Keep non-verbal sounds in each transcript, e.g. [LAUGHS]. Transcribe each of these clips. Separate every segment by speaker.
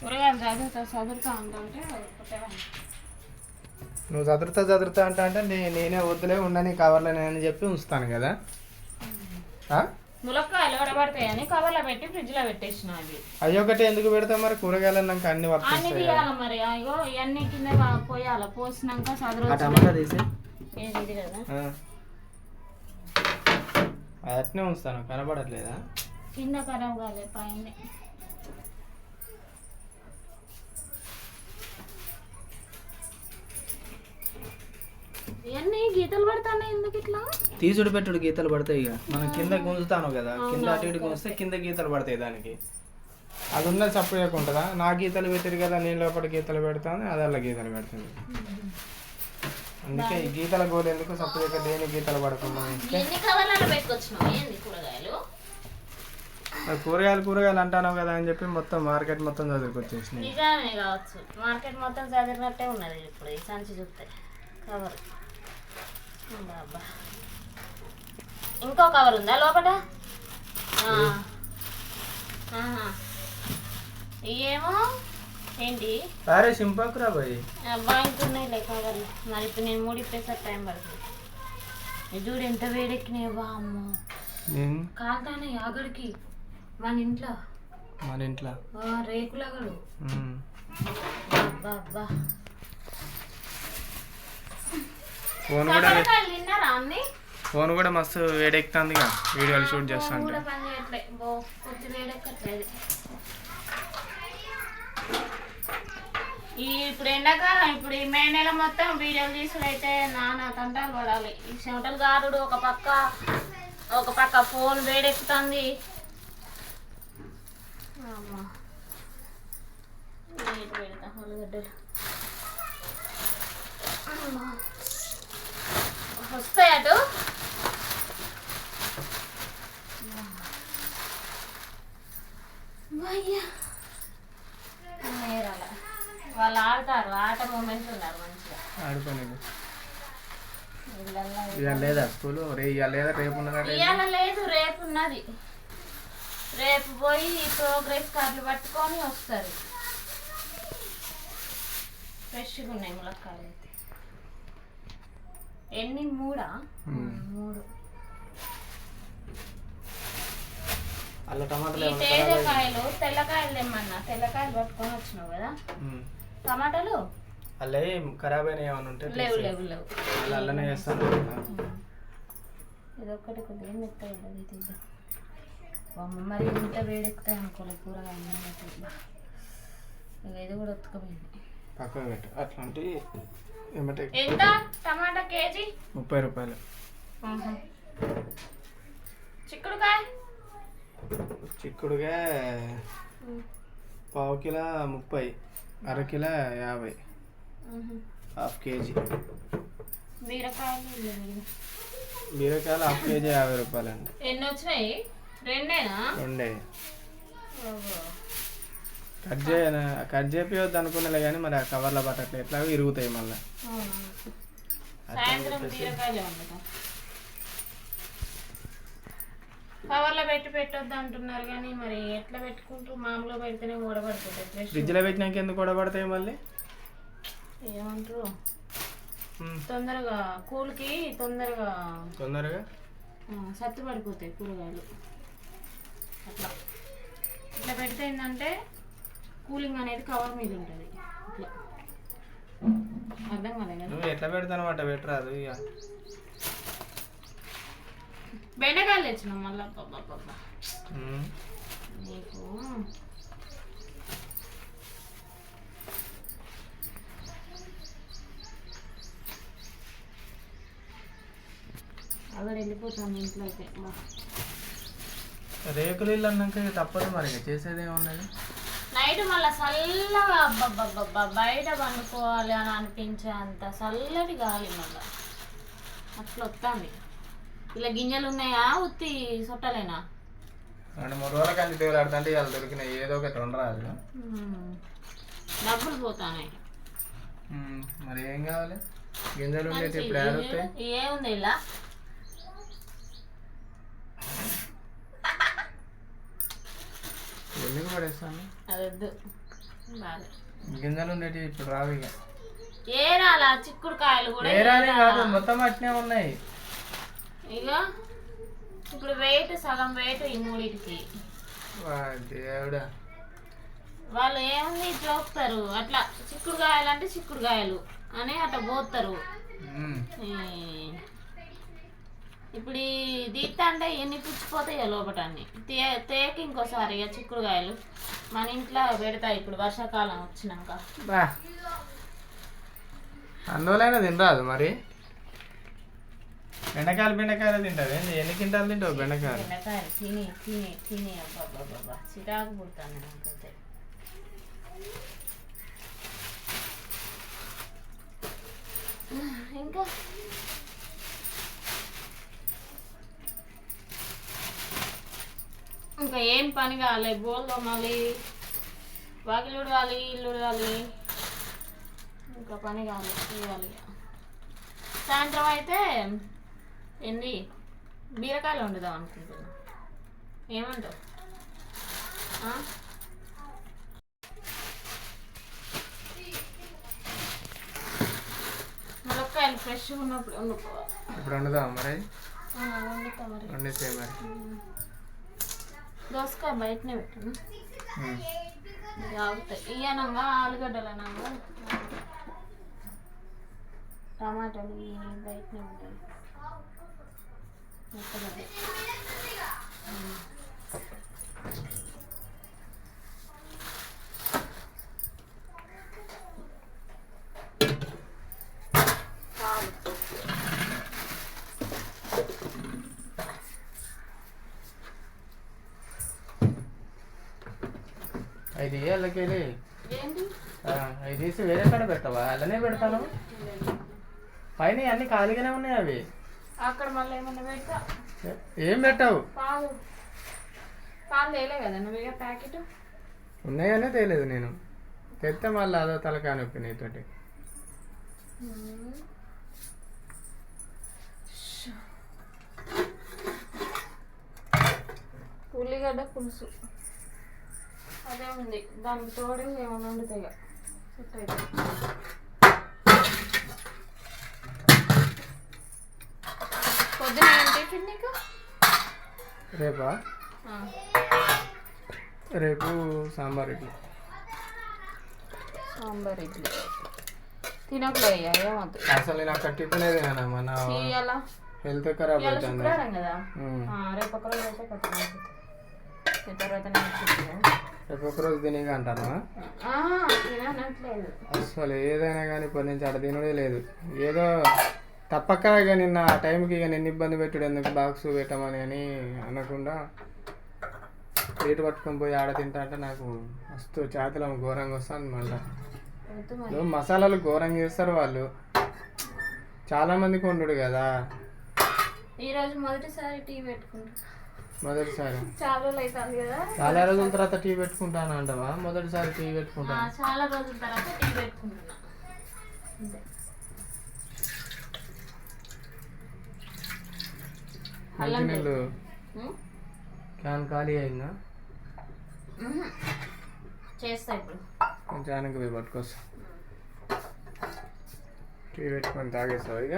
Speaker 1: కూరగాయలు చదువుతా చదువుతా ఒకటే
Speaker 2: నువ్వు చదురుతా చదురుతా అంటా అంటే నే- నేనే వద్దులే ఉండని కవర్లోనే అని చెప్పి ఉంచుతాను కదా. ఆ?
Speaker 1: ములక్కాయలు ఎవడబడతాయని కవర్లో పెట్టి ఫ్రిడ్జ్లో పెట్టేసిన అవి.
Speaker 2: అవి ఒకటి ఎందుకు పెడతావు మరి? కూరగాయలు అన్నాక అన్ని
Speaker 1: అన్ని తీయాలి మరి. అయ్యో ఇవన్నీ కింద పోయాలి. పోసినాక
Speaker 2: ఆ
Speaker 1: చదువు
Speaker 2: టమాటా తీసి.
Speaker 1: ఏది ఇది కదా?
Speaker 2: ఆ. అది అట్నే ఉంచుతాను. కనబడట్లేదా?
Speaker 1: కింద ఖరాబ్ కాలే పైన. ఇవన్నీ గీతలు పడతాయి ఎందుకు ఇట్లా?
Speaker 2: తీసుడు పెట్టుడు గీతలు పడతాయి ఇక. మనం కింద గుంజుతాను కదా కింద అటు ఇటు గుంజితే కింద గీతలు పడతాయి దానికి. అది ఉన్నది సపరేట్ ఉంటుందా నా గీతలు పెట్టారు కదా నేను లోపల గీతలు పెడతాను అది అలా గీతలు పెడుతుంది అందుకే ఈ గీతల గోలు ఎందుకు సపరేట్ దేని గీతలు పడకుండా ఉంచితే
Speaker 1: ఎన్ని కవర్లలో పెట్టుకొచ్చినావు? ఏంది కూరగాయలు?
Speaker 2: కూరగాయలు కూరగాయలు అంటాను కదా అని చెప్పి మొత్తం మార్కెట్ మొత్తం చదువుకొచ్చేసినాయి.
Speaker 1: నిజమే కావచ్చు. మార్కెట్ మొత్తం చదివినట్టే ఉన్నది ఇప్పుడు ఈ సంచి చూస్తే. కవర్. ఇంకో కవర్ ఉందా లోపల. ఇవేమో ఏంటి?
Speaker 2: అరే సింపాకురా బాయ్.
Speaker 1: బాగుంటున్నాయిలే కవర్లు మరి ఇప్పుడు నేను మూడిప్పేసరికి టైం పడుతుంది. చూడు ఎంత వేడెక్కినాయి బా అమ్మో. కాలుతానే ఆగడికి. మన ఇంట్లో.
Speaker 2: మన ఇంట్లో.
Speaker 1: రేకులగడు. అబ్బా అబ్బా.
Speaker 2: ఫోన్ కూడా ఫోన్ కూడా మస్తు వేడెక్కుతుందిగా వీడియోలు షూట్
Speaker 1: వేడెక్కట్లేదు. ఈ ఇప్పుడు ఎండాకాలం ఇప్పుడు ఈ మే నెల మొత్తం వీడియోలు తీసుడైతే నానా తంటాలు పడాలి. ఈ చెమటలు గారుడు ఒక పక్క ఒక పక్క ఫోన్ వేడెక్కుతుంది. పెడతా ఉల్లిగడ్డలు అమ్మా. వస్తాయి అటు వాళ్ళు ఆడతారు ఆట మూమెంట్స్ ఉన్నారు మంచిగా.
Speaker 2: ఆడుకోలేదు ఇవాళ లేదా స్కూల్? రే ఇవాళ లేదా? రేపు ఉన్నదా
Speaker 1: ఇవాళ లేదు రేపు ఉన్నది. రేపు పోయి ప్రోగ్రెస్ కార్డులు పట్టుకొని వస్తారు. ఫ్రెష్గా ఉన్నాయి ములక్కాయలు అయితే. ఎన్ని? మూడా? మూడు.
Speaker 2: అల్ల టమాటాలు
Speaker 1: ఈ తేజకాయలు తెల్లకాయలు తెమ్మన్నా. తెల్లకాయలు పట్టుకొని వచ్చినావు కదా. టమాటాలు?
Speaker 2: అల్లే ఖరాబ్ అయినా ఏమైనా ఉంటే
Speaker 1: లేవు. లేవు లేవు.
Speaker 2: అల్ల అల్లనే వేస్తాను కదా.
Speaker 1: ఇది ఒక్కటి కొద్దిగా మెత్తగా ఇది తీద్దాం మరి ఇంత వేడెక్కుతాయి అనుకోలే కూరగాయలు ఇది కూడా ఉతకపోయింది
Speaker 2: పక్కకు పెట్టు. అట్లాంటి ఏమంటే
Speaker 1: ఎంత? టమాటా కేజీ?
Speaker 2: ముప్పై రూపాయలు.
Speaker 1: చిక్కుడుకాయ?
Speaker 2: చిక్కుడుగా పావు కిలో ముప్పై అర కిలో యాభై హాఫ్ కేజీ.
Speaker 1: బీరకాయలు.
Speaker 2: బీరకాయలు హాఫ్ కేజీ యాభై రూపాయలు అండి
Speaker 1: ఎన్ని వచ్చినాయి? రెండేనా?
Speaker 2: రెండే. కట్ చేయను కట్ చేపియొద్దు అనుకున్నలే కానీ మరి ఆ కవర్లో పట్టట్లే. ఎట్లాగో ఇరుగుతాయి మళ్ళీ.
Speaker 1: సాయంత్రం బీరకాయలే కవర్లో పెట్టి పెట్టొద్దు అంటున్నారు కానీ మరి ఎట్లా పెట్టుకుంటూ మామూలుగా పెడితేనే ఊడబడుతుంది ఫ్రెష్
Speaker 2: ఫ్రిడ్జ్లో పెట్టినాక ఎందుకు కూడా పడతాయి మళ్ళీ?
Speaker 1: ఏమంటారు? తొందరగా కూల్కి తొందరగా
Speaker 2: తొందరగా?
Speaker 1: ఆ, సత్తు పడిపోతాయి కూరగాయలు. అట్లా. ఇట్లా పెడితే ఏంటంటే కూలింగ్ అనేది కవర్ మీద ఉంటుంది. ఇట్లా. అర్థం కాలే కదా
Speaker 2: నువ్వు ఎట్లా పెడతాను అట్ట పెట్టరాదు ఇక
Speaker 1: బెండకాయలు తెచ్చినాం మళ్ళీ. నీకు. అక్కడ వెళ్ళిపోతాను ఇంట్లో అయితే.
Speaker 2: రేకులు ఇల్లు అన్నాక ఇక తప్పదు మరి చేసేది ఏమున్నది
Speaker 1: నైట్ మళ్ళీ చల్లగా అబ్బబ్బబ్బబ్బా బయట పండుకోవాలి అని అనిపించే అంత చల్లటి గాలి మళ్ళా. అట్లా వస్తుంది ఇలా గింజలు ఉన్నాయా? ఉత్తి సొట్టలేనా?
Speaker 2: రెండు మూడు రోజుల కానీ దేవుడు ఆడుతుంటే ఇవాళ దొరికినాయి. ఏదో ఒకటి ఉండరాదు.
Speaker 1: డబ్బులు పోతానాయి
Speaker 2: మరి ఏం కావాలి? గింజలు ఉండేది ఇప్పుడు
Speaker 1: ఏముంది ఇలా
Speaker 2: ఎందుకు పడేస్తాను.
Speaker 1: అదొద్దు. బాగా
Speaker 2: గింజలు ఉండేటి ఇప్పుడు రావు ఇక.
Speaker 1: ఏరాలా? చిక్కుడుకాయలు కూడా
Speaker 2: వేరాని
Speaker 1: ఏరాలా.
Speaker 2: కాదు మొత్తం అట్నే ఉన్నాయి.
Speaker 1: ఇక ఇప్పుడు వెయిట్ సగం వెయిట్ ఈ మూడింటికి.
Speaker 2: వా దేవుడా.
Speaker 1: వాళ్ళు ఏముంది? చూపుతారు అట్లా చిక్కుడుకాయలు అంటే చిక్కుడుకాయలు అని అట్లా పోతారు
Speaker 2: ఉమ్.
Speaker 1: ఈ ఇప్పుడు ఈ దీత్త అంటే ఎన్ని పుచ్చిపోతాయి లోపట అన్ని. తే తేకి ఇంకోసారి ఇక చిక్కుడుకాయలు మన ఇంట్లో పెడతాయి ఇప్పుడు వర్షాకాలం వచ్చినాక.
Speaker 2: అందువలైనా తినరాదు మరి? బెండకాయలు బెండకాయలు తింటావు ఏంది ఎన్ని కింటాలు తింటావు బెండకాయలు?
Speaker 1: బెండకాయలు తిని తిని తిని అబ్బాబ్బాబ్బా చిరాకు పుడతాను నాకైతే. ఇంకా? ఇంకా ఏం పని కాలే బోల్ మళ్ళీ వాకిలు ఉడవాలి ఇల్లు ఉడవాలి. ఇంకా పని కాలే చేయాలి సాయంత్రం అయితే ఏంది? బీరకాయలు వండుదాం అనుకుంటున్నా. ఏమంటావు? ములక్కాయలు ఫ్రెష్గా ఉన్నప్పుడు వండుకోవాలి.
Speaker 2: ఇప్పుడు వండుదాం మరి?
Speaker 1: వండుతా మరి.
Speaker 2: వండితే మరి.
Speaker 1: దోసకాయ బయటనే పెట్టాను. ఆగుతాయి ఇయ్యనంగా ఆలుగడ్డలు అనంగా టమాటాలు బయటనే ఉంటాయి మెత్తగడ్డ. పాలు
Speaker 2: ఐదు ఏళ్ళకెళ్ళి
Speaker 1: ఏంటి?
Speaker 2: ఐదు వేసి వేరే కాడ పెట్టవా అలానే పెడతాను. పైన అన్ని ఖాళీగానే ఉన్నాయి అవి.
Speaker 1: అక్కడ మళ్ళీ ఏమన్నా పెడతా
Speaker 2: ఏ- పెట్టావు?
Speaker 1: పాలు. పాలు తేలే కదా నువ్వు ఇక ప్యాకెట్.
Speaker 2: ఉన్నాయనే తెలియదు నేను. తెస్తే మళ్ళీ అదో తలకాయ నొప్పి నీతోటి.
Speaker 1: ఉల్లిగడ్డ పులుసు. అదే ఉంది. దానికి తోడు ఏమైనా వండుతాయి ఇక. సెట్ అవుతుంది పొద్దున ఏం టిఫిన్ నీకు?
Speaker 2: రేపా? రేపు సాంబార్ ఇడ్లీ.
Speaker 1: సాంబార్ ఇడ్లీ. తినకులే ఏమవుతుంది
Speaker 2: అసలు నేను అక్కడ టిఫినేది కదా మన హెల్త్ ఖరాబ్ అవుతుంది.
Speaker 1: కదా? రేపు ఒక రోజు అయితే కట్టం తర్వాత.
Speaker 2: రేపు ఒకరోజు తినేగా అంటాను? అసలు ఏదైనా కానీ ఇప్పటి నుంచి అక్కడ తినడే లేదు. ఏదో తప్పక ఇక నిన్న ఆ టైంకి ఇక నిన్ను ఇబ్బంది పెట్టుడు ఎందుకు బాక్స్ పెట్టమని అని అనకుండా ప్లేట్ పట్టుకొని పోయి ఆడ తింటా అంటే నాకు మస్తు చేతిలో ఘోరంగా
Speaker 1: మరి.
Speaker 2: ఇప్పుడు మసాలాలు ఘోరంగా చేస్తారు వాళ్ళు. చాలా మందికి వండుడు కదా.
Speaker 1: ఈరోజు మొదటిసారి టీ పెట్టుకుంటా.
Speaker 2: మొదటిసారి.
Speaker 1: చాలా రోజులు అవుతుంది కదా.
Speaker 2: చాలా రోజుల తర్వాత టీ పెట్టుకుంటాను అంటావా? మొదటిసారి టీ పెట్టుకుంటాను
Speaker 1: చాలా రోజుల తర్వాత టీ పెట్టుకుంటున్నా.
Speaker 2: మంచినీళ్ళు? క్యాన్ ఖాళీ అయిందా.
Speaker 1: చేస్తా ఇప్పుడు.
Speaker 2: కొంచెం వెనక్కి పోయి పట్టుకొస్తా. టీ పెట్టుకొని తాగేస్తావు ఇక?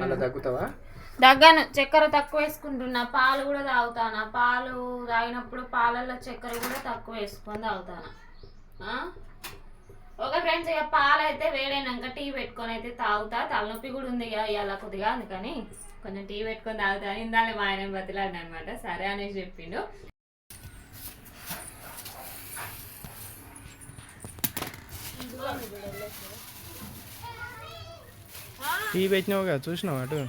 Speaker 2: మళ్ళీ తగ్గుతావా?
Speaker 1: దగ్గను చక్కెర తక్కువ వేసుకుంటున్నా. పాలు కూడా తాగుతానా? పాలు తాగినప్పుడు పాలల్లో చక్కెర కూడా తక్కువ వేసుకొని తాగుతాను? ఒక ఓకే ఫ్రెండ్స్ ఇక పాలు అయితే వేడైనాక టీ పెట్టుకొని అయితే తాగుతా. తలనొప్పి కూడా ఉంది ఇక ఇవాళ కొద్దిగా అందుకని కొంచెం టీ పెట్టుకొని తాగుతా ఇందాలి మా ఆయన బతిలాడిన అనమాట సరే అనేసి చెప్పిండు.
Speaker 2: టీ పెట్టినావుగా చూసినావు అటు?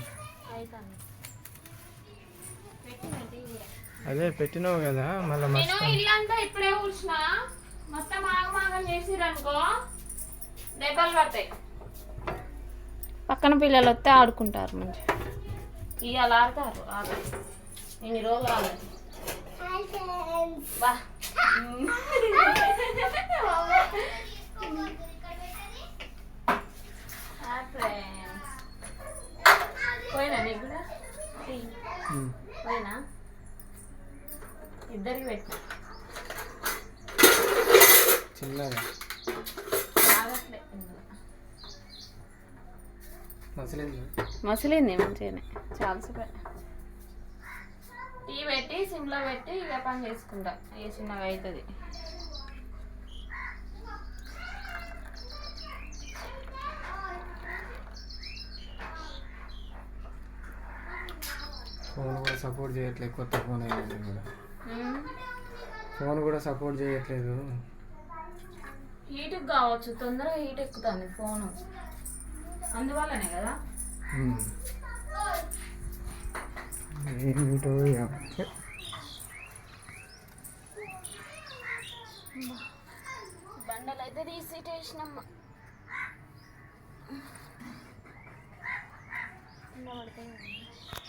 Speaker 2: అదే పెట్టినావు కదా మళ్ళీ
Speaker 1: నేను ఇల్లంతా ఇప్పుడే కూర్చున్న మొత్తం ఆగమాగం చేసిరనుకో దెబ్బలు పడతాయి. పక్కన పిల్లలు వస్తే ఆడుకుంటారు మంచి ఇవాళ ఆడతారు ఇన్ని రోజులు. [LAUGHS] పోయినా నీకు కూడా. పోయినా? ఇద్దరికి పెట్టినా.
Speaker 2: చిన్నగా. మసలేదు?
Speaker 1: మసిలింది మంచిగానే. చాలాసేపు టీ పెట్టి సిమ్లో పెట్టి ఇక పని చేసుకుంటా. ఇక చిన్నగా అవుతుంది.
Speaker 2: ఫోన్ కూడా సపోర్ట్ చేయట్లేదు కొత్త ఫోన్ అయింది కూడా. ఫోన్ కూడా సపోర్ట్ చేయట్లేదు.
Speaker 1: హీట్ కావచ్చు తొందరగా హీట్ ఎక్కుతుంది ఫోను. అందువల్లనే కదా?
Speaker 2: ఏమిటో
Speaker 1: బండలు అయితే తీసేటేసినమ్మ.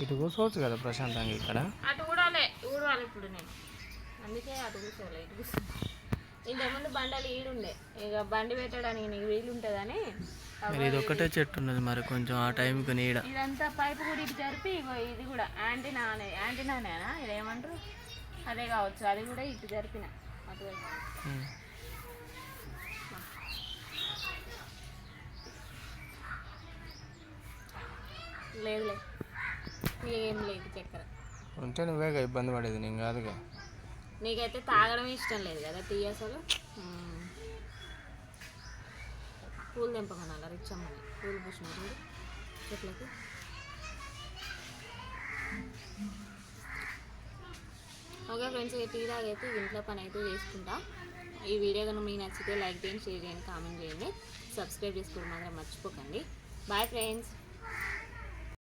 Speaker 2: ఇటు కూర్చోవచ్చు కదా ప్రశాంతంగా ఇక్కడ.
Speaker 1: అటు కూడాలే ఊడవాలి ఇప్పుడు నేను. అందుకే అటు కూర్చోలే ఇటు ఇంతకుముందు బండలు ఈడుండే. ఇక బండి పెట్టడానికి నీకు వీలు ఉంటుందని
Speaker 2: మరి ఇది ఒక్కటే చెట్టు ఉన్నది మరి కొంచెం ఆ టైంకి నీడ.
Speaker 1: ఇదంతా పైపు కూడా ఇటు జరిపి ఇగో ఇది కూడా యాంటీనా అనే యాంటీనానేనా? ఇది ఏమంటారు? అదే కావచ్చు అది కూడా ఇటు జరిపిన. అటువైపు
Speaker 2: ఉమ్.
Speaker 1: లేదులే. ఏం లేదు చక్కెర.
Speaker 2: ఉంటే నువ్వేగా ఇబ్బంది పడేది నేను కాదుగా.
Speaker 1: నీకైతే తాగడం ఇష్టం లేదు కదా టీ అసలు. పూలు తెంపమనాల రిచ్చమ్మని? పూలు పూసిన చూడు చెట్లకి. ఓకే ఫ్రెండ్స్ ఇక టీ తాగైతే ఇంట్లో పని అయితే చేసుకుంటా. ఈ వీడియో కనుక మీకు నచ్చితే లైక్ చేయండి షేర్ చేయండి కామెంట్ చేయండి. సబ్స్క్రైబ్ చేసుకోవడం మాత్రం మర్చిపోకండి. Bye friends.